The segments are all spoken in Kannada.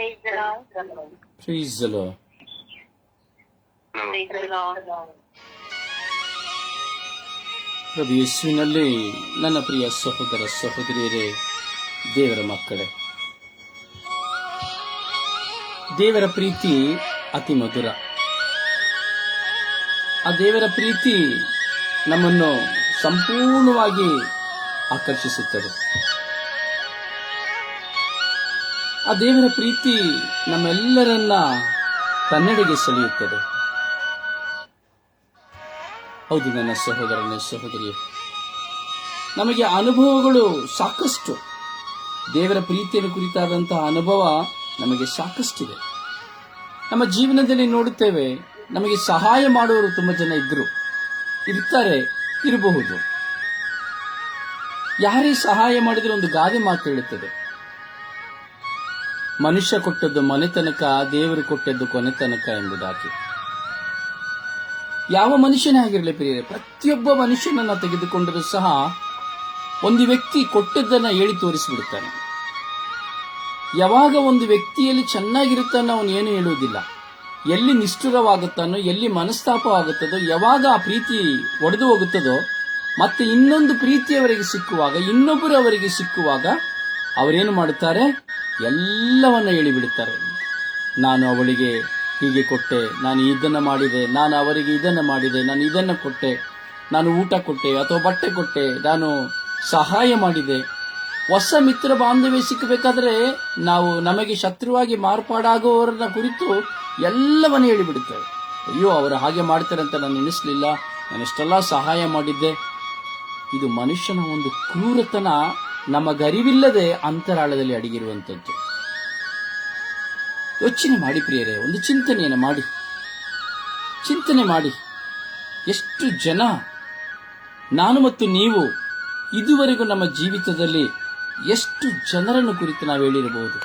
Praise the Lord. Praise the Lord. Praise the Lord. ಪ್ರಭು ಯೇಸುವಿನಲ್ಲಿ ನನ್ನ ಪ್ರಿಯ ಸಹೋದರ ಸಹೋದರಿಯರೇ ದೇವರ ಮಕ್ಕಳೇ ದೇವರ ಪ್ರೀತಿ ಅತಿ ಮಧುರ ಆ ದೇವರ ಪ್ರೀತಿ ನಮ್ಮನ್ನು ಸಂಪೂರ್ಣವಾಗಿ ಆಕರ್ಷಿಸುತ್ತದೆ ಆ ದೇವರ ಪ್ರೀತಿ ನಮ್ಮೆಲ್ಲರನ್ನ ಕನ್ನಡಿಗೆ ಸೆಳೆಯುತ್ತದೆ. ಹೌದು ನನ್ನ ಸಹೋದರನ ಸಹೋದರಿಯೇ. ನಮಗೆ ಅನುಭವಗಳು ಸಾಕಷ್ಟು. ದೇವರ ಪ್ರೀತಿಯನ್ನು ಕುರಿತಾದಂತಹ ಅನುಭವ ನಮಗೆ ಸಾಕಷ್ಟಿದೆ. ನಮ್ಮ ಜೀವನದಲ್ಲಿ ನೋಡುತ್ತೇವೆ, ನಮಗೆ ಸಹಾಯ ಮಾಡುವವರು ತುಂಬ ಜನ ಇದ್ರು, ಇರ್ತಾರೆ, ಇರಬಹುದು. ಯಾರೇ ಸಹಾಯ ಮಾಡಿದ್ರೆ ಒಂದು ಗಾದೆ ಮಾತು ಹೇಳುತ್ತದೆ ಮನುಷ್ಯ ಕೊಟ್ಟದ್ದು ಮನೆತನಕ ದೇವರು ಕೊಟ್ಟದ್ದು ಕೊನೆತನಕ ಎಂಬುದಾಗಿ. ಯಾವ ಮನುಷ್ಯನೇ ಆಗಿರಲಿ ಪ್ರಿಯರೇ, ಪ್ರತಿಯೊಬ್ಬ ಮನುಷ್ಯನನ್ನ ತೆಗೆದುಕೊಂಡರೂ ಸಹ ಒಂದು ವ್ಯಕ್ತಿ ಕೊಟ್ಟದ್ದನ್ನ ಹೇಳಿ ತೋರಿಸಿಬಿಡುತ್ತಾನೆ. ಯಾವಾಗ ಒಂದು ವ್ಯಕ್ತಿಯಲ್ಲಿ ಚೆನ್ನಾಗಿರುತ್ತಾನೋ ಅವನು ಏನು ಹೇಳುವುದಿಲ್ಲ. ಎಲ್ಲಿ ನಿಷ್ಠುರವಾಗುತ್ತಾನೋ, ಎಲ್ಲಿ ಮನಸ್ತಾಪವಾಗುತ್ತದೋ, ಯಾವಾಗ ಆ ಪ್ರೀತಿ ಒಡೆದು ಹೋಗುತ್ತದೋ, ಮತ್ತೆ ಇನ್ನೊಂದು ಪ್ರೀತಿಯವರಿಗೆ ಸಿಕ್ಕುವಾಗ, ಇನ್ನೊಬ್ಬರು ಅವರಿಗೆ ಸಿಕ್ಕುವಾಗ ಅವರೇನು ಮಾಡುತ್ತಾರೆ? ಎಲ್ಲವನ್ನ ಹೇಳಿಬಿಡುತ್ತಾರೆ. ನಾನು ಅವಳಿಗೆ ಹೀಗೆ ಕೊಟ್ಟೆ, ನಾನು ಇದನ್ನ ಮಾಡಿದೆ, ನಾನು ಅವರಿಗೆ ಇದನ್ನ ಮಾಡಿದೆ, ನಾನು ಇದನ್ನ ಕೊಟ್ಟೆ, ನಾನು ಊಟ ಕೊಟ್ಟೆ ಅಥವಾ ಬಟ್ಟೆ ಕೊಟ್ಟೆ, ನಾನು ಸಹಾಯ ಮಾಡಿದೆ. ಹೊಸ ಮಿತ್ರ ಬಾಂಧವ್ಯ ಸಿಕ್ಕಬೇಕಾದ್ರೆ ನಾವು ನಮಗೆ ಶತ್ರುವಾಗಿ ಮಾರ್ಪಾಡಾಗುವವರನ್ನ ಕುರಿತು ಎಲ್ಲವನ್ನ ಹೇಳಿಬಿಡುತ್ತೇವೆ. ಅಯ್ಯೋ, ಅವರು ಹಾಗೆ ಮಾಡ್ತಾರೆ ಅಂತ ನಾನು ಎನಿಸಲಿಲ್ಲ ನಾನು ಎಷ್ಟೆಲ್ಲ ಸಹಾಯ ಮಾಡಿದ್ದೆ. ಇದು ಮನುಷ್ಯನ ಒಂದು ಕ್ರೂರತನ. ನಮಗರಿವಿಲ್ಲದೆ ಅಂತರಾಳದಲ್ಲಿ ಅಡಗಿರುವಂಥದ್ದು. ಯೋಚನೆ ಮಾಡಿ ಪ್ರಿಯರೇ, ಒಂದು ಚಿಂತನೆಯನ್ನು ಮಾಡಿ. ಚಿಂತನೆ ಮಾಡಿ. ಎಷ್ಟು ಜನ, ನಾನು ಮತ್ತು ನೀವು ಇದುವರೆಗೂ ನಮ್ಮ ಜೀವಿತದಲ್ಲಿ ಎಷ್ಟು ಜನರನ್ನು ಕುರಿತು ನಾವು ಹೇಳಿರಬಹುದು?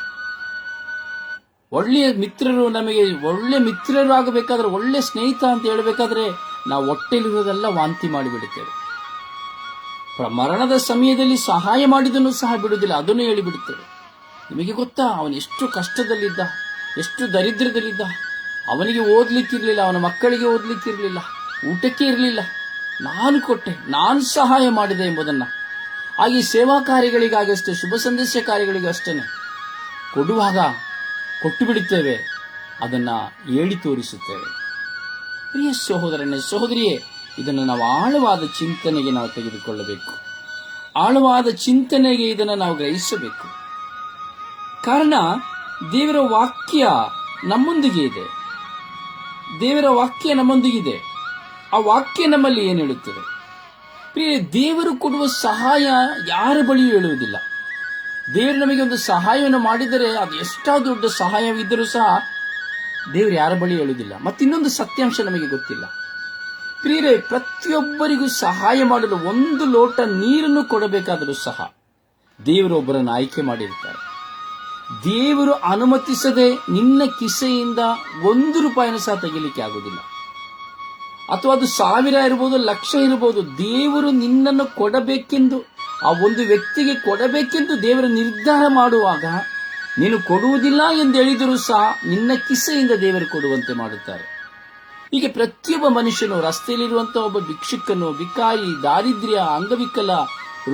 ಒಳ್ಳೆಯ ಮಿತ್ರರು ನಮಗೆ, ಒಳ್ಳೆ ಮಿತ್ರರು ಆಗಬೇಕಾದ್ರೆ ಒಳ್ಳೆ ಸ್ನೇಹಿತ ಅಂತ ಹೇಳಬೇಕಾದ್ರೆ ನಾವು ಹೊಟ್ಟೆಲಿರುವುದೆಲ್ಲ ವಾಂತಿ ಮಾಡಿಬಿಡುತ್ತೇವೆ. ಮರಣದ ಸಮಯದಲ್ಲಿ ಸಹಾಯ ಮಾಡಿದನು ಸಹ ಬಿಡುವುದಿಲ್ಲ, ಅದನ್ನು ಹೇಳಿಬಿಡುತ್ತೇವೆ ನಿಮಗೆ ಗೊತ್ತಾ, ಅವನು ಎಷ್ಟು ಕಷ್ಟದಲ್ಲಿದ್ದ, ಎಷ್ಟು ದರಿದ್ರದಲ್ಲಿದ್ದ. ಅವನಿಗೆ ಓದಲಿಕ್ಕಿರಲಿಲ್ಲ, ಅವನ ಮಕ್ಕಳಿಗೆ ಓದಲಿಕ್ಕಿರಲಿಲ್ಲ, ಊಟಕ್ಕೆ ಇರಲಿಲ್ಲ. ನಾನು ಕೊಟ್ಟೆ, ನಾನು ಸಹಾಯ ಮಾಡಿದೆ ಎಂಬುದನ್ನ. ಹಾಗೆ ಸೇವಾ ಕಾರ್ಯಗಳಿಗಾಗಷ್ಟೇ ಶುಭ ಸಂದೇಶ ಕಾರ್ಯಗಳಿಗೆ ಅಷ್ಟೇನೆ. ಕೊಡುವಾಗ ಕೊಟ್ಟು ಬಿಡುತ್ತೇವೆ, ಅದನ್ನ ಹೇಳಿ ತೋರಿಸುತ್ತೇವೆ. ಪ್ರಿಯ ಸಹೋದರನೇ, ಸಹೋದರಿಯೇ ಇದನ್ನು ನಾವು ಆಳವಾದ ಚಿಂತನೆಗೆ ನಾವು ತೆಗೆದುಕೊಳ್ಳಬೇಕು. ಆಳವಾದ ಚಿಂತನೆಗೆ ಇದನ್ನು ನಾವು ಗ್ರಹಿಸಬೇಕು. ಕಾರಣ, ದೇವರ ವಾಕ್ಯ ನಮ್ಮೊಂದಿಗೆ ಇದೆ. ದೇವರ ವಾಕ್ಯ ನಮ್ಮೊಂದಿಗಿದೆ ಆ ವಾಕ್ಯ ನಮ್ಮಲ್ಲಿ ಏನು ಹೇಳುತ್ತದೆ? ಪ್ರಿಯ ದೇವರು ಕೊಡುವ ಸಹಾಯ ಯಾರ ಬಳಿಯೂ ಹೇಳುವುದಿಲ್ಲ. ದೇವರು ನಮಗೆ ಒಂದು ಸಹಾಯವನ್ನು ಮಾಡಿದರೆ ಅದು ಎಷ್ಟೋ ದೊಡ್ಡ ಸಹಾಯವಿದ್ದರೂ ಸಹ ದೇವರು ಯಾರ ಬಳಿ ಹೇಳುವುದಿಲ್ಲ. ಮತ್ತಿನ್ನೊಂದು ಸತ್ಯಾಂಶ ನಮಗೆ ಗೊತ್ತಿಲ್ಲ. ಪ್ರಿಯರೇ ಪ್ರತಿಯೊಬ್ಬರಿಗೂ ಸಹಾಯ ಮಾಡಲು ಒಂದು ಲೋಟ ನೀರನ್ನು ಕೊಡಬೇಕಾದರೂ ಸಹ ದೇವರೊಬ್ಬರನ್ನು ಆಯ್ಕೆ ಮಾಡಿರುತ್ತಾರೆ ದೇವರು ಅನುಮತಿಸದೆ ನಿನ್ನ ಕಿಸೆಯಿಂದ ಒಂದು ರೂಪಾಯಿನ ಸಹ ತೆಗಿಲಿಕ್ಕೆ ಆಗುವುದಿಲ್ಲ. ಅಥವಾ ಅದು ಸಾವಿರ ಇರಬಹುದು ಲಕ್ಷ ಇರಬಹುದು ದೇವರು ನಿನ್ನನ್ನು ಕೊಡಬೇಕೆಂದು, ಆ ಒಂದು ವ್ಯಕ್ತಿಗೆ ಕೊಡಬೇಕೆಂದು ದೇವರು ನಿರ್ಧಾರ ಮಾಡುವಾಗ ನೀನು ಕೊಡುವುದಿಲ್ಲ ಎಂದು ಹೇಳಿದರೂ ಸಹ ನಿನ್ನ ಕಿಸೆಯಿಂದ ದೇವರು ಕೊಡುವಂತೆ ಮಾಡುತ್ತಾರೆ. ಹೀಗೆ ಪ್ರತಿಯೊಬ್ಬ ಮನುಷ್ಯನು ರಸ್ತೆಯಲ್ಲಿರುವಂತಹ ಒಬ್ಬ ಭಿಕ್ಷುಕನು, ಭಿಕಾರಿ, ದಾರಿದ್ರ್ಯ, ಅಂಗವಿಕಲ,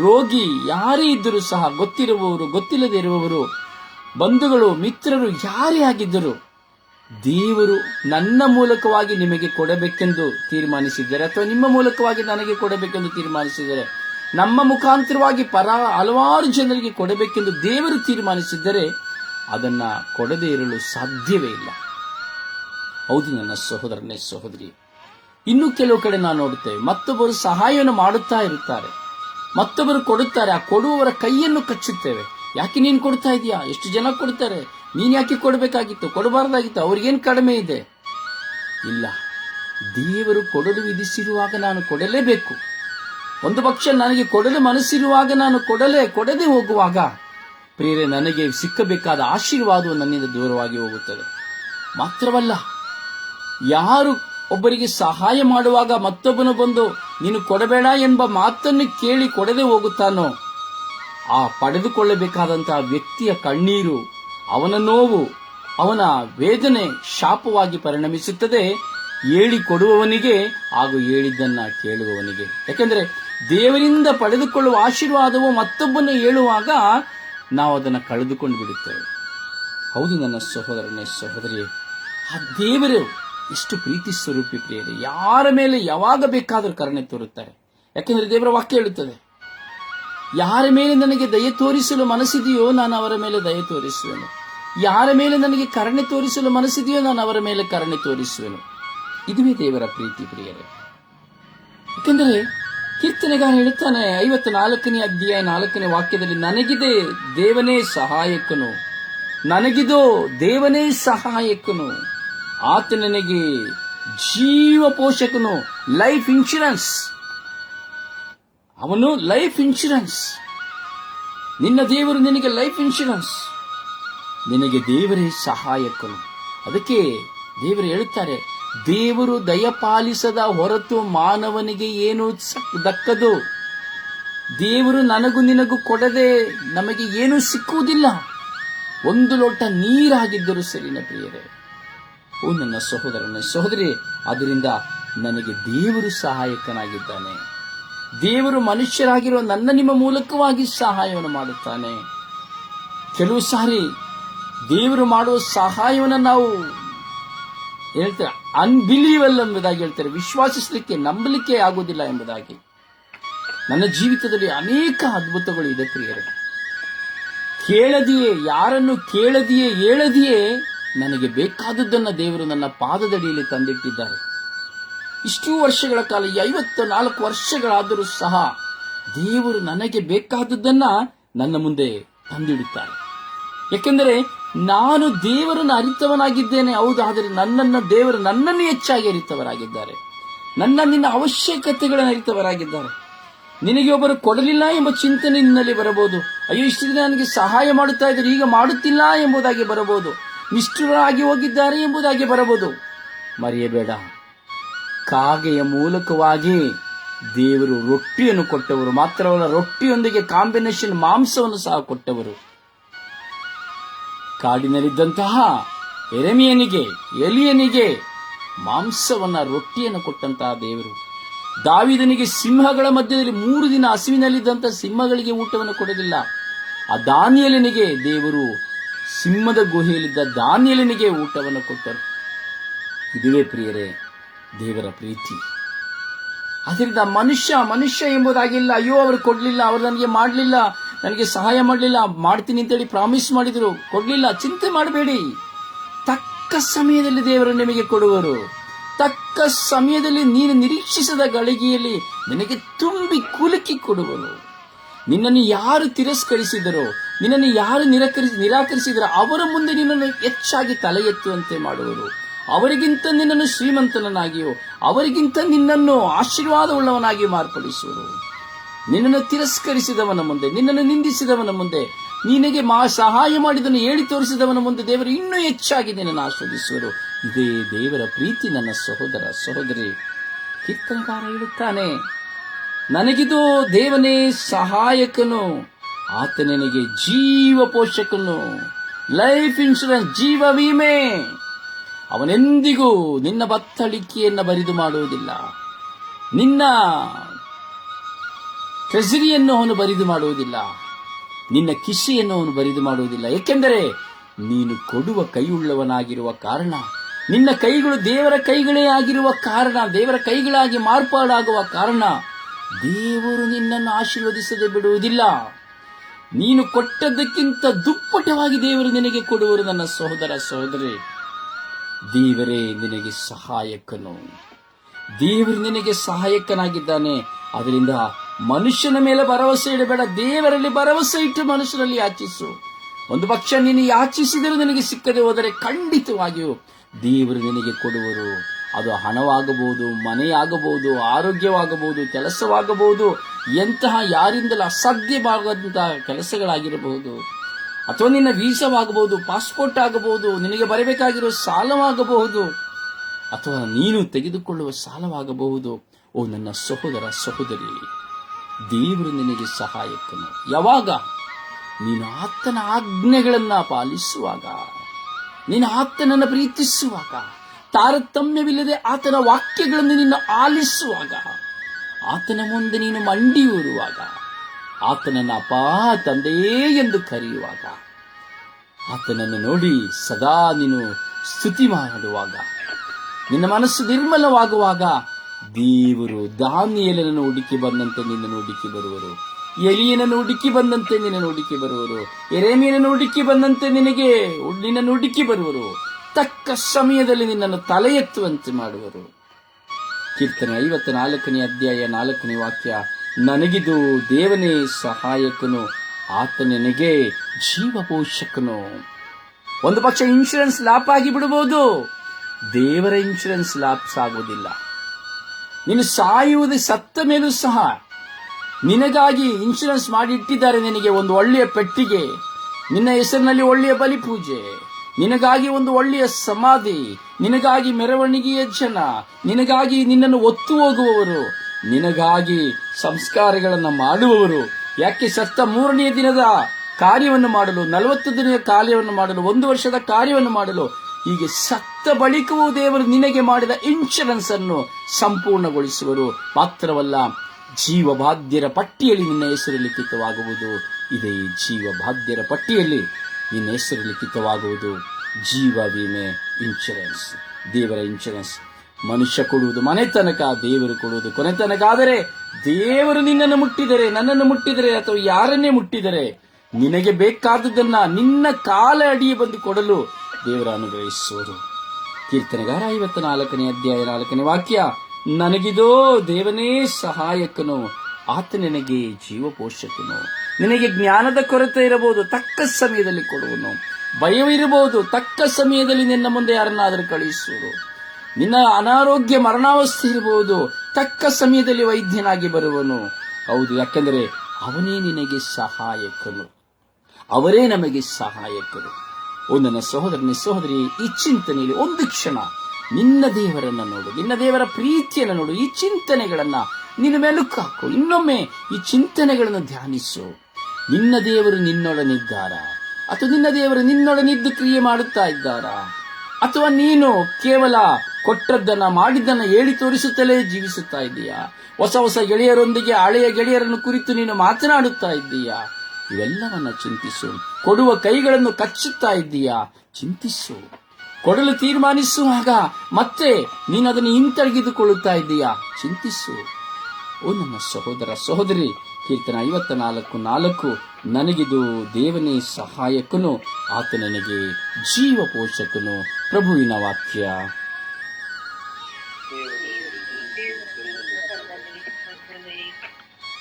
ರೋಗಿ, ಯಾರೇ ಇದ್ದರೂ ಸಹ ಗೊತ್ತಿರುವವರು, ಗೊತ್ತಿಲ್ಲದೆ ಇರುವವರು, ಬಂಧುಗಳು, ಮಿತ್ರರು ಯಾರೇ ಆಗಿದ್ದರು ದೇವರು ನನ್ನ ಮೂಲಕವಾಗಿ ನಿಮಗೆ ಕೊಡಬೇಕೆಂದು ತೀರ್ಮಾನಿಸಿದ್ದಾರೆ ಅಥವಾ ನಿಮ್ಮ ಮೂಲಕವಾಗಿ ನನಗೆ ಕೊಡಬೇಕೆಂದು ತೀರ್ಮಾನಿಸಿದ್ದಾರೆ. ನಮ್ಮ ಮುಖಾಂತರವಾಗಿ ಪರ ಹಲವಾರು ಜನರಿಗೆ ಕೊಡಬೇಕೆಂದು ದೇವರು ತೀರ್ಮಾನಿಸಿದ್ದರೆ ಅದನ್ನ ಕೊಡದೇ ಇರಲು ಸಾಧ್ಯವೇ ಇಲ್ಲ. ಹೌದು ನನ್ನ ಸಹೋದರನೇ, ಸಹೋದರಿ. ಇನ್ನು ಕೆಲವು ಕಡೆ ನಾವು ನೋಡುತ್ತೇವೆ. ಮತ್ತೊಬ್ಬರು ಸಹಾಯವನ್ನು ಮಾಡುತ್ತಾ ಇರುತ್ತಾರೆ. ಮತ್ತೊಬ್ಬರು ಕೊಡುತ್ತಾರೆ. ಆ ಕೊಡುವವರ ಕೈಯನ್ನು ಕಚ್ಚುತ್ತೇವೆ. ಯಾಕೆ ನೀನು ಕೊಡ್ತಾ ಇದೀಯಾ? ಎಷ್ಟು ಜನ ಕೊಡ್ತಾರೆ ನೀನು ಯಾಕೆ ಕೊಡಬೇಕಾಗಿತ್ತು? ಕೊಡಬಾರ್ದಾಗಿತ್ತು. ಅವ್ರಿಗೇನು ಕಡಿಮೆ ಇದೆ? ಇಲ್ಲ. ದೇವರು ಕೊಡಲು ವಿಧಿಸಿರುವಾಗ ನಾನು ಕೊಡಲೇಬೇಕು. ಒಂದು ಪಕ್ಷ ನನಗೆ ಕೊಡಲು ಮನಸ್ಸಿರುವಾಗ ನಾನು ಕೊಡಲೇ, ಕೊಡದೆ ಹೋಗುವಾಗ ಪ್ರೇರೆ ನನಗೆ ಸಿಕ್ಕಬೇಕಾದ ಆಶೀರ್ವಾದವು ನನ್ನಿಂದ ದೂರವಾಗಿ ಹೋಗುತ್ತದೆ. ಮಾತ್ರವಲ್ಲ ಯಾರು ಒಬ್ಬರಿಗೆ ಸಹಾಯ ಮಾಡುವಾಗ ಮತ್ತೊಬ್ಬನು ಬಂದು, ನೀನು ಕೊಡಬೇಡ ಎಂಬ ಮಾತನ್ನು ಕೇಳಿ ಕೊಡದೆ ಹೋಗುತ್ತಾನೋ? ಆ ಪಡೆದುಕೊಳ್ಳಬೇಕಾದಂತಹ ವ್ಯಕ್ತಿಯ ಕಣ್ಣೀರು, ಅವನ ನೋವು, ಅವನ ವೇದನೆ ಶಾಪವಾಗಿ ಪರಿಣಮಿಸುತ್ತದೆ. ಹೇಳಿಕೊಡುವವನಿಗೆ ಹಾಗೂ ಹೇಳಿದ್ದನ್ನ ಕೇಳುವವನಿಗೆ. ಯಾಕೆಂದ್ರೆ ದೇವರಿಂದ ಪಡೆದುಕೊಳ್ಳುವ ಆಶೀರ್ವಾದವು ಮತ್ತೊಬ್ಬನು ಹೇಳುವಾಗ ನಾವು ಅದನ್ನು ಕಳೆದುಕೊಂಡು ಬಿಡುತ್ತೇವೆ. ಹೌದು ನನ್ನ ಸಹೋದರನೇ ಸಹೋದರಿ ಆ ದೇವರು ಎಷ್ಟು ಪ್ರೀತಿ ಸ್ವರೂಪಿ ಪ್ರಿಯರೇ, ಯಾರ ಮೇಲೆ ಯಾವಾಗ ಬೇಕಾದರೂ ಕರುಣೆ ತೋರುತ್ತಾರೆ? ಯಾಕೆಂದ್ರೆ ದೇವರ ವಾಕ್ಯ ಹೇಳುತ್ತದೆ, ಯಾರ ಮೇಲೆ ನನಗೆ ದಯೆ ತೋರಿಸಲು ಮನಸ್ಸಿದೆಯೋ ನಾನು ಅವರ ಮೇಲೆ ದಯೆ ತೋರಿಸುವೆನು. ಯಾರ ಮೇಲೆ ನನಗೆ ಕರುಣೆ ತೋರಿಸಲು ಮನಸ್ಸಿದೆಯೋ ನಾನು ಅವರ ಮೇಲೆ ಕರುಣೆ ತೋರಿಸುವೆನು. ಇದುವೇ ದೇವರ ಪ್ರೀತಿ ಪ್ರಿಯರೇ. ಯಾಕೆಂದರೆ ಕೀರ್ತನೆಗಾರ ಹೇಳುತ್ತಾನೆ ಐವತ್ತು ನಾಲ್ಕನೇ ಅಧ್ಯಾಯ ನಾಲ್ಕನೇ ವಾಕ್ಯದಲ್ಲಿ, ನನಗಿದೆ ದೇವನೇ ಸಹಾಯಕನು, ನನಗಿದೋ ದೇವನೇ ಸಹಾಯಕನು. ಆತ ನನಗೆ ಜೀವ ಪೋಷಕನು ಲೈಫ್ ಇನ್ಶೂರೆನ್ಸ್ ಅವನು ಲೈಫ್ ಇನ್ಶೂರೆನ್ಸ್ ನಿನ್ನ ದೇವರು ನಿನಗೆ ಲೈಫ್ ಇನ್ಶೂರೆನ್ಸ್ ನಿನಗೆ ದೇವರೇ ಸಹಾಯಕನು. ಅದಕ್ಕೆ ದೇವರು ಹೇಳುತ್ತಾರೆ, ದೇವರು ದಯಪಾಲಿಸದ ಹೊರತು ಮಾನವನಿಗೆ ಏನು ದಕ್ಕದು. ದೇವರು ನನಗೂ ನಿನಗೂ ಕೊಡದೆ ನಮಗೆ ಏನೂ ಸಿಕ್ಕುವುದಿಲ್ಲ. ಒಂದು ಲೋಟ ನೀರಾಗಿದ್ದರೂ ಸರಿನ ಪ್ರಿಯರೇ. ಓ ನನ್ನ ಸಹೋದರನೇ, ಸಹೋದರಿ ಅದರಿಂದ ನನಗೆ ದೇವರು ಸಹಾಯಕನಾಗಿದ್ದಾನೆ. ದೇವರು ಮನುಷ್ಯರಾಗಿರುವ ನನ್ನ ನಿಮ್ಮ ಮೂಲಕವಾಗಿ ಸಹಾಯವನ್ನು ಮಾಡುತ್ತಾನೆ. ಕೆಲವು ಸಾರಿ ದೇವರು ಮಾಡುವ ಸಹಾಯವನ್ನು ನಾವು ಹೇಳ್ತೇವೆ ಅನ್ಬಿಲೀವಲ್ ಎಂಬುದಾಗಿ ಹೇಳ್ತಾರೆ ವಿಶ್ವಾಸಿಸಲಿಕ್ಕೆ, ನಂಬಲಿಕ್ಕೆ ಆಗುವುದಿಲ್ಲ ಎಂಬುದಾಗಿ. ನನ್ನ ಜೀವಿತದಲ್ಲಿ ಅನೇಕ ಅದ್ಭುತಗಳು ಇದೆ ಪ್ರಿಯರೇ. ಕೇಳದಿಯೇ, ಯಾರನ್ನು ಕೇಳದಿಯೇ, ಹೇಳದೆಯೇ ನನಗೆ ಬೇಕಾದದ್ದನ್ನ ದೇವರು ನನ್ನ ಪಾದದಡಿಯಲ್ಲಿ ತಂದಿಟ್ಟಿದ್ದಾರೆ. ಇಷ್ಟು ವರ್ಷಗಳ ಕಾಲ, ಈ ಐವತ್ತು ನಾಲ್ಕು ವರ್ಷಗಳಾದರೂ ಸಹ ದೇವರು ನನಗೆ ಬೇಕಾದದ್ದನ್ನ ನನ್ನ ಮುಂದೆ ತಂದಿಡುತ್ತಾರೆ. ಯಾಕೆಂದರೆ ನಾನು ದೇವರನ್ನು ಅರಿತವನಾಗಿದ್ದೇನೆ ಆದರೆ ನನ್ನನ್ನು ದೇವರು ನನ್ನನ್ನು ಹೆಚ್ಚಾಗಿ ಅರಿತವರಾಗಿದ್ದಾರೆ. ನನ್ನ ನಿನ್ನ ಅವಶ್ಯಕತೆಗಳನ್ನು ಅರಿತವರಾಗಿದ್ದಾರೆ. ನಿನಗೆ ಒಬ್ಬರು ಕೊಡಲಿಲ್ಲ ಎಂಬ ಚಿಂತನೆ ನಿನ್ನಲ್ಲಿ ಬರಬಹುದು. ಅಯ್ಯೋ, ಇಷ್ಟು ದಿನ ನನಗೆ ಸಹಾಯ ಮಾಡುತ್ತಾ ಇದ್ದರು ಈಗ ಮಾಡುತ್ತಿಲ್ಲ ಎಂಬುದಾಗಿ ಬರಬಹುದು. ನಿಷ್ಠುರಾಗಿ ಹೋಗಿದ್ದಾರೆ ಎಂಬುದಾಗಿ ಬರಬಹುದು. ಮರೆಯಬೇಡ. ಕಾಗೆಯ ಮೂಲಕವಾಗಿ ದೇವರು ರೊಟ್ಟಿಯನ್ನು ಕೊಟ್ಟವರು ಮಾತ್ರವಲ್ಲ ರೊಟ್ಟಿಯೊಂದಿಗೆ ಕಾಂಬಿನೇಷನ್ ಮಾಂಸವನ್ನು ಸಹ ಕೊಟ್ಟವರು. ಕಾಡಿನಲ್ಲಿದ್ದಂತಹ ಎರೆಮಿಯನಿಗೆ, ಎಲಿಯನಿಗೆ ಮಾಂಸವನ್ನ, ರೊಟ್ಟಿಯನ್ನು ಕೊಟ್ಟಂತಹ ದೇವರು. ದಾವಿದನಿಗೆ ಸಿಂಹಗಳ ಮಧ್ಯದಲ್ಲಿ ಮೂರು ದಿನ ಹಸಿವಿನಲ್ಲಿದ್ದಂಥ ಸಿಂಹಗಳಿಗೆ ಊಟವನ್ನು ಕೊಡಲಿಲ್ಲ. ಆ ದಾನಿಯಲನಿಗೆ ದೇವರು ಸಿಂಹದ ಗುಹೆಯಲ್ಲಿದ್ದ ದಾನಿಯಲಿನಿಗೆ ಊಟವನ್ನು ಕೊಟ್ಟರು. ಇದುವೇ ಪ್ರಿಯರೇ, ದೇವರ ಪ್ರೀತಿ. ಅದರಿಂದ ಮನುಷ್ಯ ಮನುಷ್ಯ ಎಂಬುದಾಗಿಲ್ಲ. ಅಯ್ಯೋ, ಅವರು ಕೊಡಲಿಲ್ಲ, ಅವರು ನನಗೆ ಮಾಡಲಿಲ್ಲ, ನನಗೆ ಸಹಾಯ ಮಾಡಲಿಲ್ಲ, ಮಾಡ್ತೀನಿ ಅಂತೇಳಿ ಪ್ರಾಮಿಸ್ ಮಾಡಿದರು. ಕೊಡಲಿಲ್ಲ, ಚಿಂತೆ ಮಾಡಬೇಡಿ. ತಕ್ಕ ಸಮಯದಲ್ಲಿ ದೇವರು ನಿಮಗೆ ಕೊಡುವರು. ತಕ್ಕ ಸಮಯದಲ್ಲಿ ನೀನು ನಿರೀಕ್ಷಿಸದ ಗಳಿಗೆಯಲ್ಲಿ ನಿನಗೆ ತುಂಬಿ ಕುಲುಕಿ ಕೊಡುವರು. ನಿನ್ನನ್ನು ಯಾರು ತಿರಸ್ಕರಿಸಿದರೋ ನಿನ್ನನ್ನು ಯಾರು ನಿರಾಕರಿಸಿ ನಿರಾಕರಿಸಿದ್ರೆ ಅವರ ಮುಂದೆ ನಿನ್ನನ್ನು ಹೆಚ್ಚಾಗಿ ತಲೆ ಎತ್ತುವಂತೆ ಮಾಡುವರು. ಅವರಿಗಿಂತ ನಿನ್ನನ್ನು ಶ್ರೀಮಂತನನ್ನಾಗಿಯೋ, ಅವರಿಗಿಂತ ನಿನ್ನನ್ನು ಆಶೀರ್ವಾದವುಳ್ಳವನಾಗಿ ಮಾರ್ಪಡಿಸುವರು. ನಿನ್ನನ್ನು ತಿರಸ್ಕರಿಸಿದವನ ಮುಂದೆ, ನಿನ್ನನ್ನು ನಿಂದಿಸಿದವನ ಮುಂದೆ, ನಿನಗೆ ಮಾ ಸಹಾಯ ಮಾಡಿದನ್ನು ಹೇಳಿ ತೋರಿಸಿದವನ ಮುಂದೆ ದೇವರು ಇನ್ನೂ ಹೆಚ್ಚಾಗಿ ನಿನ್ನನ್ನು ಆಸ್ವಾದಿಸುವರು ಇದೇ ದೇವರ ಪ್ರೀತಿ ನನ್ನ ಸಹೋದರ ಸಹೋದರಿ ಕೀರ್ತನಕಾರ ಹೇಳುತ್ತಾನೆ, ನನಗಿದು ದೇವನೇ ಸಹಾಯಕನು. ಆತ ನಿನಗೆ ಜೀವ ಪೋಷಕನು ಲೈಫ್ ಇನ್ಶೂರೆನ್ಸ್ ಜೀವ ವಿಮೆ. ಅವನೆಂದಿಗೂ ನಿನ್ನ ಬತ್ತಳಿಕೆಯನ್ನು ಬರಿದು ಮಾಡುವುದಿಲ್ಲ. ನಿನ್ನ ಟ್ರೆಸರಿಯನ್ನು ಅವನು ಬರಿದು ಮಾಡುವುದಿಲ್ಲ. ನಿನ್ನ ಕಿಸೆಯನ್ನು ಅವನು ಬರಿದು ಮಾಡುವುದಿಲ್ಲ. ಏಕೆಂದರೆ ನೀನು ಕೊಡುವ ಕೈಯುಳ್ಳವನಾಗಿರುವ ಕಾರಣ, ನಿನ್ನ ಕೈಗಳು ದೇವರ ಕೈಗಳೇ ಆಗಿರುವ ಕಾರಣ, ದೇವರ ಕೈಗಳಾಗಿ ಮಾರ್ಪಾಡಾಗುವ ಕಾರಣ ದೇವರು ನಿನ್ನನ್ನು ಆಶೀರ್ವದಿಸದೆ ಬಿಡುವುದಿಲ್ಲ. ನೀನು ಕೊಟ್ಟದ್ದಕ್ಕಿಂತ ದುಪ್ಪಟವಾಗಿ ದೇವರು ನಿನಗೆ ಕೊಡುವರು ನನ್ನ ಸಹೋದರ ಸಹೋದರಿ. ದೇವರೇ ನಿನಗೆ ಸಹಾಯಕನು. ದೇವರು ನಿನಗೆ ಸಹಾಯಕನಾಗಿದ್ದಾನೆ. ಅದರಿಂದ ಮನುಷ್ಯನ ಮೇಲೆ ಭರವಸೆ ಇಡಬೇಡ. ದೇವರಲ್ಲಿ ಭರವಸೆ ಇಟ್ಟು ಮನುಷ್ಯರಲ್ಲಿ ಯಾಚಿಸು. ಒಂದು ಪಕ್ಷ ನೀನು ಯಾಚಿಸಿದರೂ ನಿನಗೆ ಸಿಕ್ಕದೆ ಹೋದರೆ ಖಂಡಿತವಾಗಿಯೂ ದೇವರು ನಿನಗೆ ಕೊಡುವರು. ಅದು ಹಣವಾಗಬಹುದು, ಮನೆಯಾಗಬಹುದು, ಆರೋಗ್ಯವಾಗಬಹುದು, ಕೆಲಸವಾಗಬಹುದು ಎಂತಹ ಯಾರಿಂದಲೂ ಅಸಾಧ್ಯವಾಗದಂತಹ ಕೆಲಸಗಳಾಗಿರಬಹುದು. ಅಥವಾ ನಿನ್ನ ವೀಸಾವಾಗಬಹುದು ಪಾಸ್ಪೋರ್ಟ್ ಆಗಬಹುದು, ನಿನಗೆ ಬರಬೇಕಾಗಿರೋ ಸಾಲವಾಗಬಹುದು, ಅಥವಾ ನೀನು ತೆಗೆದುಕೊಳ್ಳುವ ಸಾಲವಾಗಬಹುದು. ಓ ನನ್ನ ಸಹೋದರ ಸಹೋದರಿ, ದೇವರು ನಿನಗೆ ಸಹಾಯಕನು ಯಾವಾಗ? ನೀನು ಆತನ ಆಜ್ಞೆಗಳನ್ನ ಪಾಲಿಸುವಾಗ, ನೀನು ಆತನನ್ನು ಪ್ರೀತಿಸುವಾಗ, ತಾರತಮ್ಯವಿಲ್ಲದೆ ಆತನ ವಾಕ್ಯಗಳನ್ನು ನಿನ್ನ ಆಲಿಸುವಾಗ. ಆತನ ಮುಂದೆ ನೀನು ಮಂಡಿಯೂರುವಾಗ, ಆತನನ್ನು ಅಪಾ ತಂದೆಯೇ ಎಂದು ಕರೆಯುವಾಗ, ಆತನನ್ನು ನೋಡಿ ಸದಾ ನೀನು ಸ್ತುತಿ ಮಾಡುವಾಗ, ನಿನ್ನ ಮನಸ್ಸು ನಿರ್ಮಲವಾಗುವಾಗ ದೇವರು ದಾನಿಯಲನನ್ನು ಹುಡುಕಿ ಬಂದಂತೆ ನಿನ್ನನ್ನು ಹುಡುಕಿ ಬರುವರು, ಎಲಿಯನನ್ನು ಹುಡುಕಿ ಬಂದಂತೆ ನಿನ್ನನ್ನು ಹುಡುಕಿ ಬರುವರು ಎರೆಮಿಯನನ್ನು ಹುಡುಕಿ ಬಂದಂತೆ ನಿನಗೆ ನಿನ್ನನ್ನು ಹುಡುಕಿ ಬರುವರು, ತಕ್ಕ ಸಮಯದಲ್ಲಿ ನಿನ್ನನ್ನು ತಲೆ ಎತ್ತುವಂತೆ ಮಾಡುವರು. ಕೀರ್ತನೆ ಐವತ್ತ ನಾಲ್ಕನೇ ಅಧ್ಯಾಯ ನಾಲ್ಕನೇ ವಾಕ್ಯ, ನನಗಿದು ದೇವನೇ ಸಹಾಯಕನು ಆತ ನನಗೆ ಜೀವ ಪೋಷಕನು ಒಂದು ಪಕ್ಷ ಇನ್ಶೂರೆನ್ಸ್ ಲಾಪ್ ಆಗಿ ಬಿಡಬಹುದು, ದೇವರ ಇನ್ಶೂರೆನ್ಸ್ ಲಾಪ್ಸ್ ಆಗುವುದಿಲ್ಲ. ನೀನು ಸಾಯುವುದು ಸತ್ತ ಮೇಲೂ ಸಹ, ನಿನಗಾಗಿ ಇನ್ಶೂರೆನ್ಸ್ ಮಾಡಿ ಇಟ್ಟಿದ್ದಾರೆ ನಿನಗೆ ಒಂದು ಒಳ್ಳೆಯ ಪೆಟ್ಟಿಗೆ, ನಿನ್ನ ಹೆಸರಿನಲ್ಲಿ ಒಳ್ಳೆಯ ಬಲಿಪೂಜೆ. ನಿನಗಾಗಿ ಒಂದು ಒಳ್ಳೆಯ ಸಮಾಧಿ, ನಿನಗಾಗಿ ಮೆರವಣಿಗೆಯ ಜನ, ನಿನಗಾಗಿ ನಿನ್ನನ್ನು ಒತ್ತು ಹೋಗುವವರು, ನಿನಗಾಗಿ ಸಂಸ್ಕಾರಗಳನ್ನು ಮಾಡುವವರು. ಯಾಕೆ ಸತ್ತ ಮೂರನೆಯ ದಿನದ ಕಾರ್ಯವನ್ನು ಮಾಡಲು, ನಲವತ್ತು ದಿನದ ಕಾರ್ಯವನ್ನು ಮಾಡಲು, ಒಂದು ವರ್ಷದ ಕಾರ್ಯವನ್ನು ಮಾಡಲು, ಹೀಗೆ ಸತ್ತ ಬಳಿಕವೂ ದೇವರು ನಿನಗೆ ಮಾಡಿದ ಇನ್ಶೂರೆನ್ಸ್ ಅನ್ನು ಸಂಪೂರ್ಣಗೊಳಿಸುವರು. ಮಾತ್ರವಲ್ಲ, ಜೀವಬಾಧ್ಯರ ಪಟ್ಟಿಯಲ್ಲಿ ನಿನ್ನ ಹೆಸರು ಲಿಖಿತವಾಗುವುದು. ಇದೇ ಜೀವಬಾಧ್ಯರ ಪಟ್ಟಿಯಲ್ಲಿ ನಿನ್ನ ಹೆಸರು ಲಿಖಿತವಾಗುವುದು ಜೀವ ವಿಮೆ ಇನ್ಶೂರೆನ್ಸ್ ದೇವರ ಇನ್ಶೂರೆನ್ಸ್ ಮನುಷ್ಯ ಕೊಡುವುದು ಮನೆ ತನಕ, ದೇವರು ಕೊಡುವುದು ಕೊನೆ ತನಕ. ಆದರೆ ದೇವರು ನಿನ್ನನ್ನು ಮುಟ್ಟಿದರೆ, ನನ್ನನ್ನು ಮುಟ್ಟಿದರೆ ಅಥವಾ ಯಾರನ್ನೇ ಮುಟ್ಟಿದರೆ ನಿನಗೆ ಬೇಕಾದುದನ್ನ ನಿನ್ನ ಕಾಲ ಅಡಿಗೆ ಬಂದು ಕೊಡಲು ದೇವರ ಅನುಗ್ರಹಿಸುವರು. ಕೀರ್ತನೆಗಾರ ಐವತ್ತ ನಾಲ್ಕನೇ ಅಧ್ಯಾಯ ನಾಲ್ಕನೇ ವಾಕ್ಯ, ನನಗಿದೋ ದೇವನೇ ಸಹಾಯಕನು ಆತ ನಿನಗೆ ಜೀವ ಪೋಷಕನು ನಿನಗೆ ಜ್ಞಾನದ ಕೊರತೆ ಇರಬಹುದು, ತಕ್ಕ ಸಮಯದಲ್ಲಿ ಕೊಡುವನು. ಭಯವಿರಬಹುದು ತಕ್ಕ ಸಮಯದಲ್ಲಿ ನಿನ್ನ ಮುಂದೆ ಯಾರನ್ನಾದರೂ ಕಳುಹಿಸುವುದು. ನಿನ್ನ ಅನಾರೋಗ್ಯ ಮರಣಾವಸ್ಥೆ ಇರಬಹುದು, ತಕ್ಕ ಸಮಯದಲ್ಲಿ ವೈದ್ಯನಾಗಿ ಬರುವನು. ಹೌದು, ಯಾಕೆಂದರೆ ಅವನೇ ನಿನಗೆ ಸಹಾಯಕನು. ಅವರೇ ನಮಗೆ ಸಹಾಯಕರು. ಒಂದನ ನನ್ನ ಸಹೋದರನೇ, ಸಹೋದರಿ, ಈ ಚಿಂತನೆಯಲ್ಲಿ ಒಂದು ಕ್ಷಣ ನಿನ್ನ ದೇವರನ್ನ ನೋಡು, ನಿನ್ನ ದೇವರ ಪ್ರೀತಿಯನ್ನು ನೋಡು, ಈ ಚಿಂತನೆಗಳನ್ನ ನಿನ್ನ ಮೆಲುಕು ಹಾಕು ಇನ್ನೊಮ್ಮೆ ಈ ಚಿಂತನೆಗಳನ್ನು ಧ್ಯಾನಿಸು. ನಿನ್ನ ದೇವರು ನಿನ್ನೊಡನಿದ್ದಾರ? ಅಥವಾ ನಿನ್ನ ದೇವರು ನಿನ್ನೊಡನಿದ್ದು ಕ್ರಿಯೆ ಮಾಡುತ್ತಾ ಇದ್ದಾರಾ? ಅಥವಾ ನೀನು ಕೇವಲ ಕೊಟ್ಟದ್ದನ್ನ ಮಾಡಿದ್ದನ್ನ ಹೇಳಿ ತೋರಿಸುತ್ತಲೇ ಜೀವಿಸುತ್ತಾ ಇದ್ದೀಯಾ? ಹೊಸ ಹೊಸ ಗೆಳೆಯರೊಂದಿಗೆ ಹಳೆಯ ಗೆಳೆಯರನ್ನು ಕುರಿತು ನೀನು ಮಾತನಾಡುತ್ತಾ ಇದ್ದೀಯಾ? ಇವೆಲ್ಲವನ್ನ ಚಿಂತಿಸು. ಕೊಡುವ ಕೈಗಳನ್ನು ಕಚ್ಚುತ್ತಾ ಇದ್ದೀಯಾ? ಚಿಂತಿಸು. ಕೊಡಲು ತೀರ್ಮಾನಿಸುವಾಗ ಮತ್ತೆ ನೀನು ಅದನ್ನು ಹಿಂತೆಗೆದುಕೊಳ್ಳುತ್ತಾ ಇದ್ದೀಯಾ? ಚಿಂತಿಸು. ಓ ನನ್ನ ಸಹೋದರ ಸಹೋದರಿ ಕೀರ್ತನ ಐವತ್ತ ನಾಲ್ಕು ನಾಲ್ಕು ನನಗಿದು ದೇವನೇ ಸಹಾಯಕನು ಆತ ನನಗೆ ಜೀವ ಪೋಷಕನು ಪ್ರಭುವಿನ ವಾಕ್ಯ.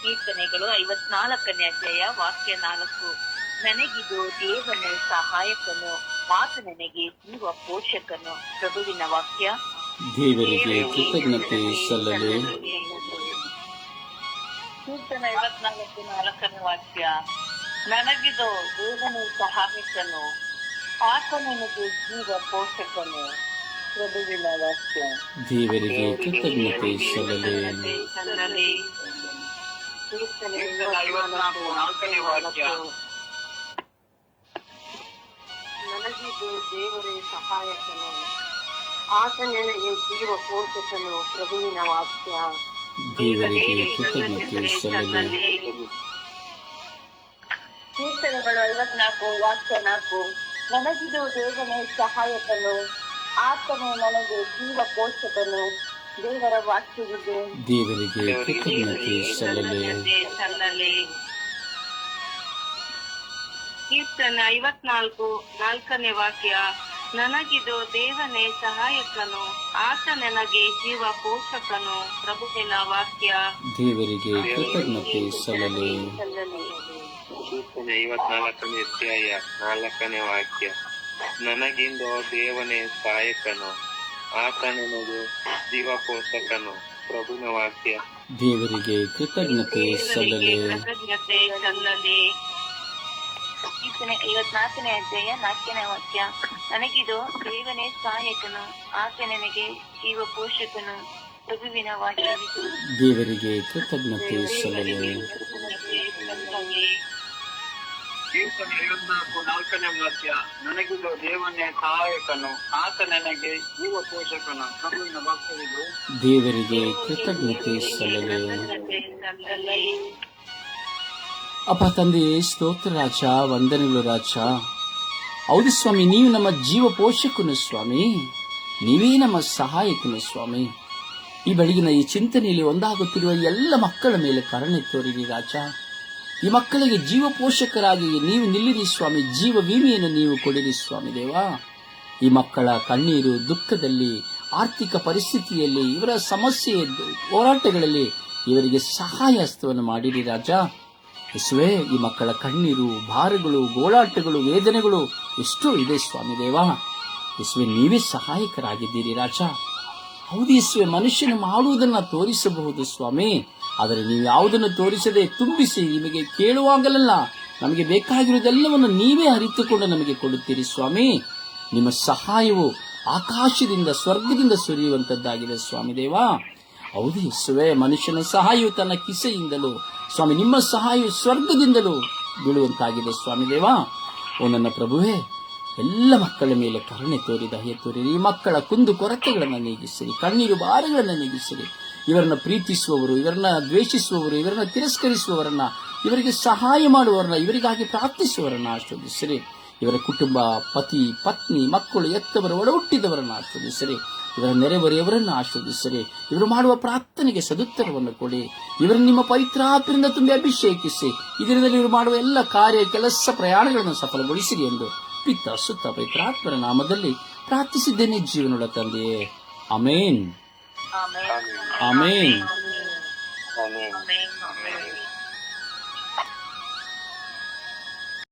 ಕೀರ್ತನೆಗಳು ಐವತ್ನಾಲ್ಕನೇ ಅಧ್ಯಾಯ ವಾಕ್ಯ ನಾಲ್ಕು. ನನಗಿದು ದೇವನ ಸಹಾಯಕನು ಆತ ನನಗೆ ಜೀವ ಪೋಷಕನು ಪ್ರಭುವಿನ ವಾಕ್ಯ. ದೇವರಿಗೆ ಕೃತಜ್ಞತೆ ಸಲ್ಲಲಿ. ಕೀರ್ತನೆ ಐವತ್ನಾಲ್ಕು ನಾಲ್ಕನೇ ವಾಕ್ಯ ನನಗಿದು ದೇವನ ಸಹಾಯಕನು ಆತ ನನಗೆ ಜೀವ ಪೋಷಕನು. ಪ್ರಭುವಿನ ವಾಕ್ಯ ದೇವರಿಗೆ ಕೃತಜ್ಞತೆ ಸಲ್ಲಲಿ. ಸಲ್ಲಲಿ. ಕೀರ್ತನೆ ಐವತ್ನಾಲ್ಕು ನಾಲ್ಕನೇ ವಾಕ್ಯ ನನಗಿದು ದೇವರೇ ಸಹಾಯಕನು. ಆತ ನನಗೆ ಜೀವ ಪೋಷಕನು. ಪ್ರಭುವಿನ ವಾಕ್ಯ ದೇವರಿಗೆ ಕೃತಜ್ಞತೆ ಸಲ್ಲಲಿ. ಕೀರ್ತನೆಗಳು ಐವತ್ನಾಲ್ಕು ವಾಕ್ಯ ನಾಲ್ಕು. ನನಗಿದು ದೇವನೇ ಸಹಾಯಕನು. ಆತನು ನನಗೆ ಜೀವ ಪೋಷಕನು. ದೇವರ ವಾಕ್ಯವಿದೆ. ದೇವರಿಗೆ ಕೃತಜ್ಞತೆ ಸಲ್ಲಲಿ. ಕೀರ್ತನೆ ಐವತ್ನಾಲ್ಕು ನಾಲ್ಕನೇ ವಾಕ್ಯ. ನನಗಿದು ದೇವನೇ ಸಹಾಯಕನು ಆತ ನನಗೆ ಜೀವ ಪೋಷಕನು. ಪ್ರಭುವಿನ ವಾಕ್ಯ. ದೇವರಿಗೆ ಕೃತಜ್ಞತೆ ಸಲ್ಲಲಿ. ಐವತ್ನಾಲ್ಕನೇ ಅಧ್ಯಾಯ ನಾಲ್ಕನೇ ವಾಕ್ಯ. ನನಗಿಂದು ದೇವನೇ ಸಹಾಯಕನು ಆತ ನನಗೆ ಜೀವ ಪೋಷಕನು. ಪ್ರಭುವಿನ ವಾಕ್ಯ. ದೇವರಿಗೆ ಕೃತಜ್ಞತೆ ಸಲ್ಲಲಿ. ಕೃತಜ್ಞತೆ ಸಲ್ಲಲಿ. ಕೀರ್ತನೆ ಐವತ್ನಾಲ್ಕನೇ ಅಧ್ಯಾಯ ನಾಲ್ಕನೇ ವಾಕ್ಯ. ನನಗಿದು ದೇವನೇ ಸಹಾಯಕನು ಆತ ನನಗೆ ಜೀವ ಪೋಷಕನು ಪ್ರಭುವಿನ ವಾಕ್ಯವಿದು. ದೇವರಿಗೆ ಕೃತಜ್ಞತೆ ಸಲ್ಲಲಿ ಕೀರ್ತನೆ ಐವತ್ನಾಲ್ಕು ನಾಲ್ಕನೇ ವಾಕ್ಯ. ದೇವನೇ ಸಹಾಯಕನು ಆತ ನನಗೆ ಜೀವ ಪೋಷಕನು ಪ್ರಭುವಿನ ದೇವರಿಗೆ ಕೃತಜ್ಞತೆ ಸಲ್ಲಲಿ ಅಪ್ಪ ತಂದೆಯೇ ಸ್ತೋತ್ರ ರಾಜ, ವಂದನೆಗಳು ರಾಜ. ಹೌದು ಸ್ವಾಮಿ, ನೀವು ನಮ್ಮ ಜೀವ ಪೋಷಕನು ಸ್ವಾಮಿ. ನೀವೇ ನಮ್ಮ ಸಹಾಯಕನು ಸ್ವಾಮಿ. ಈ ಬೆಳಗಿನ ಈ ಚಿಂತನೆಯಲ್ಲಿ ಒಂದಾಗುತ್ತಿರುವ ಎಲ್ಲ ಮಕ್ಕಳ ಮೇಲೆ ಕರುಣೆ ತೋರಿರಿ ರಾಜ. ಈ ಮಕ್ಕಳಿಗೆ ಜೀವ ಪೋಷಕರಾಗಿ ನೀವು ನಿಲ್ಲಿರಿ ಸ್ವಾಮಿ, ಜೀವ ವಿಮೆಯನ್ನು ನೀವು ಕೊಡಿರಿ ಸ್ವಾಮಿ ದೇವಾ. ಈ ಮಕ್ಕಳ ಕಣ್ಣೀರು ದುಃಖದಲ್ಲಿ, ಆರ್ಥಿಕ ಪರಿಸ್ಥಿತಿಯಲ್ಲಿ, ಇವರ ಸಮಸ್ಯೆ, ಹೋರಾಟಗಳಲ್ಲಿ ಇವರಿಗೆ ಸಹಾಯ ಹಸ್ತವನ್ನು ಮಾಡಿರಿ ರಾಜ. ಯೇಸುವೆ, ಈ ಮಕ್ಕಳ ಕಣ್ಣೀರು, ಭಾರಗಳು, ಗೋಳಾಟಗಳು, ವೇದನೆಗಳು, ಎಷ್ಟೋ ಇದೆ ಸ್ವಾಮಿ ದೇವ. ಯಶುವೆ ನೀವೇ ಸಹಾಯಕರಾಗಿದ್ದೀರಿ ರಾಜ. ಹೌದು ಯಶುವೆ ಮನುಷ್ಯನು ಮಾಡುವುದನ್ನು ತೋರಿಸಬಹುದು ಸ್ವಾಮಿ. ಆದರೆ ನೀವು ಯಾವುದನ್ನು ತೋರಿಸದೆ ತುಂಬಿಸಿ ನಿಮಗೆ ಕೇಳುವಾಗಲಲ್ಲ, ನಮಗೆ ಬೇಕಾಗಿರುವುದೆಲ್ಲವನ್ನು ನೀವೇ ಅರಿತುಕೊಂಡು ನಮಗೆ ಕೊಡುತ್ತೀರಿ ಸ್ವಾಮಿ. ನಿಮ್ಮ ಸಹಾಯವು ಆಕಾಶದಿಂದ, ಸ್ವರ್ಗದಿಂದ ಸುರಿಯುವಂಥದ್ದಾಗಿದೆ ಸ್ವಾಮಿ ದೇವ. ಹೌದು ಯಶುವೆ ಮನುಷ್ಯನ ಸಹಾಯವು ತನ್ನ ಕಿಸೆಯಿಂದಲೂ ಸ್ವಾಮಿ, ನಿಮ್ಮ ಸಹಾಯ ಸ್ವರ್ಗದಿಂದಲೂ ಬೀಳುವಂತಾಗಿದೆ ಸ್ವಾಮಿ ದೇವಾ. ಓ ನನ್ನ ಪ್ರಭುವೇ, ಎಲ್ಲ ಮಕ್ಕಳ ಮೇಲೆ ಕರುಣೆ ತೋರಿ, ದಯೆ ತೋರಿ, ಈ ಮಕ್ಕಳ ಕುಂದು ಕೊರತೆಗಳನ್ನು ನೀಗಿಸಿರಿ, ಕಣ್ಣೀರು ಭಾರಗಳನ್ನು ನೀಗಿಸಿರಿ. ಇವರನ್ನ ಪ್ರೀತಿಸುವವರು, ಇವರನ್ನ ದ್ವೇಷಿಸುವವರು, ಇವರನ್ನ ತಿರಸ್ಕರಿಸುವವರನ್ನ, ಇವರಿಗೆ ಸಹಾಯ ಮಾಡುವವರನ್ನ, ಇವರಿಗಾಗಿ ಪ್ರಾರ್ಥಿಸುವವರನ್ನ ಆಶೀರ್ವದಿಸಿರಿ. ಇವರ ಕುಟುಂಬ ಪತಿ ಪತ್ನಿ ಮಕ್ಕಳು ಎತ್ತವರು ಒಡ ಹುಟ್ಟಿದವರನ್ನು ಆಶೀರ್ವದಿಸಿರಿ. ಇವರ ನೆರೆಹೊರೆಯವರನ್ನು ಆಶೀರ್ವದಿಸಿರಿ. ಇವರು ಮಾಡುವ ಪ್ರಾರ್ಥನೆಗೆ ಸದುತ್ತರವನ್ನು ಕೊಡಿ. ಇವರನ್ನು ನಿಮ್ಮ ಪವಿತ್ರಾತ್ಮರಿಂದ ತುಂಬಿ ಅಭಿಷೇಕಿಸಿ. ಇದರಲ್ಲಿ ಇವರು ಮಾಡುವ ಎಲ್ಲ ಕಾರ್ಯ ಕೆಲಸ ಪ್ರಯಾಣಗಳನ್ನು ಸಫಲಗೊಳಿಸಿರಿ ಎಂದು ಪಿತ್ತ ಸುತ್ತ ಪವಿತ್ರಾತ್ಮರ ನಾಮದಲ್ಲಿ ಪ್ರಾರ್ಥಿಸಿದ್ದೇನೆ ಜೀವನದ ತಂದೆಯೇ. Amen amen